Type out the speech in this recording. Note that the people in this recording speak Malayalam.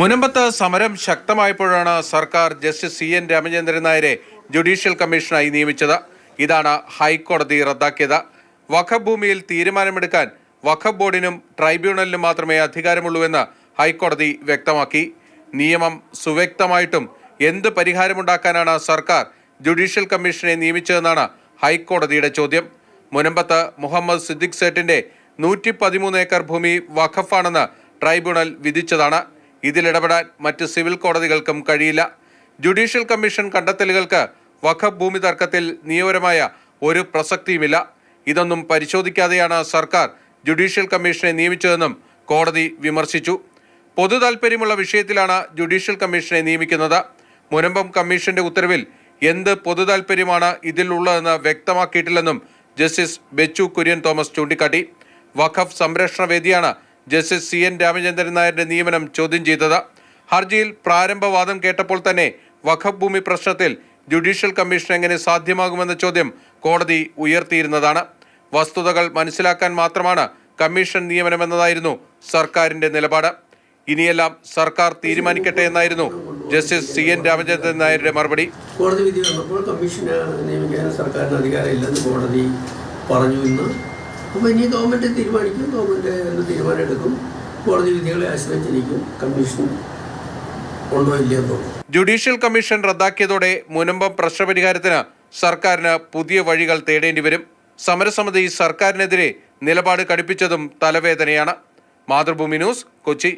മുനമ്പത്ത് സമരം ശക്തമായപ്പോഴാണ് സർക്കാർ ജസ്റ്റിസ് സി എൻ രാമചന്ദ്രൻ നായരെ ജുഡീഷ്യൽ കമ്മീഷനായി നിയമിച്ചത്. ഇതാണ് ഹൈക്കോടതി റദ്ദാക്കിയത്. വഖഫ് ഭൂമിയിൽ തീരുമാനമെടുക്കാൻ വഖഫ് ബോർഡിനും ട്രൈബ്യൂണലിനും മാത്രമേ അധികാരമുള്ളൂവെന്ന് ഹൈക്കോടതി വ്യക്തമാക്കി. നിയമം സുവ്യക്തമായിട്ടും എന്ത് പരിഹാരമുണ്ടാക്കാനാണ് സർക്കാർ ജുഡീഷ്യൽ കമ്മീഷനെ നിയമിച്ചതെന്നാണ് ഹൈക്കോടതിയുടെ ചോദ്യം. മുനമ്പത്ത് മുഹമ്മദ് സിദ്ദിഖ് സേട്ടിന്റെ നൂറ്റി പതിമൂന്ന് ഏക്കർ ഭൂമി വഖഫാണെന്ന് ട്രൈബ്യൂണൽ വിധിച്ചതാണ്. ഇതിലിടപെടാൻ മറ്റ് സിവിൽ കോടതികൾക്കും കഴിയില്ല. ജുഡീഷ്യൽ കമ്മീഷൻ കണ്ടെത്തലുകൾക്ക് വഖഫ് ഭൂമി തർക്കത്തിൽ നിയമപരമായ ഒരു പ്രസക്തിയുമില്ല. ഇതൊന്നും പരിശോധിക്കാതെയാണ് സർക്കാർ ജുഡീഷ്യൽ കമ്മീഷനെ നിയമിച്ചതെന്നും കോടതി വിമർശിച്ചു. പൊതു താൽപ്പര്യമുള്ള വിഷയത്തിലാണ് ജുഡീഷ്യൽ കമ്മീഷനെ നിയമിക്കുന്നത്. മുനമ്പം കമ്മീഷന്റെ ഉത്തരവിൽ എന്ത് പൊതു താൽപ്പര്യമാണ് ഇതിലുള്ളതെന്ന് വ്യക്തമാക്കിയിട്ടില്ലെന്നും ജസ്റ്റിസ് ബെച്ചു കുര്യൻ തോമസ് ചൂണ്ടിക്കാട്ടി. വഖഫ് സംരക്ഷണ വേദിയാണ് ജസ്റ്റിസ് സി എൻ രാമചന്ദ്രൻ നായരുടെ നിയമനം ചോദ്യം ചെയ്തത്. ഹർജിയിൽ പ്രാരംഭവാദം കേട്ടപ്പോൾ തന്നെ വഖഫ് ഭൂമി പ്രശ്നത്തിൽ ജുഡീഷ്യൽ കമ്മീഷൻ എങ്ങനെ സാധ്യമാകുമെന്ന ചോദ്യം കോടതി ഉയർത്തിയിരുന്നതാണ്. വസ്തുതകൾ മനസ്സിലാക്കാൻ മാത്രമാണ് കമ്മീഷൻ നിയമനമെന്നതായിരുന്നു സർക്കാരിന്റെ നിലപാട്. ഇനിയെല്ലാം സർക്കാർ തീരുമാനിക്കട്ടെ എന്നായിരുന്നു ജസ്റ്റിസ് സി എൻ രാമചന്ദ്രൻ നായരുടെ മറുപടി. കോടതി വിധി വന്നപ്പോൾ കമ്മീഷനെ നിയമിക്കാൻ സർക്കാരിന് അധികാരമില്ലെന്ന് കോടതി പറഞ്ഞു ഇന്ന് അപ്പോൾ ഇനി ഗവൺമെന്റ് തീരുമാനിക്കും ഗവൺമെന്റ് തീരുമാനം എടുക്കും. കോടതി വിധികളെ ആശ്രയിച്ചിരിക്കും. കമ്മീഷൻ ഉണ്ടോ ഇല്ലയോ ജുഡീഷ്യൽ കമ്മീഷൻ റദ്ദാക്കിയതോടെ മുനമ്പം പ്രശ്നപരിഹാരത്തിന് സർക്കാരിന് പുതിയ വഴികൾ തേടേണ്ടി വരും. സമരസമിതി സർക്കാരിനെതിരെ നിലപാട് കടുപ്പിച്ചതും തലവേദനയാണ്. മാതൃഭൂമി ന്യൂസ് കൊച്ചി.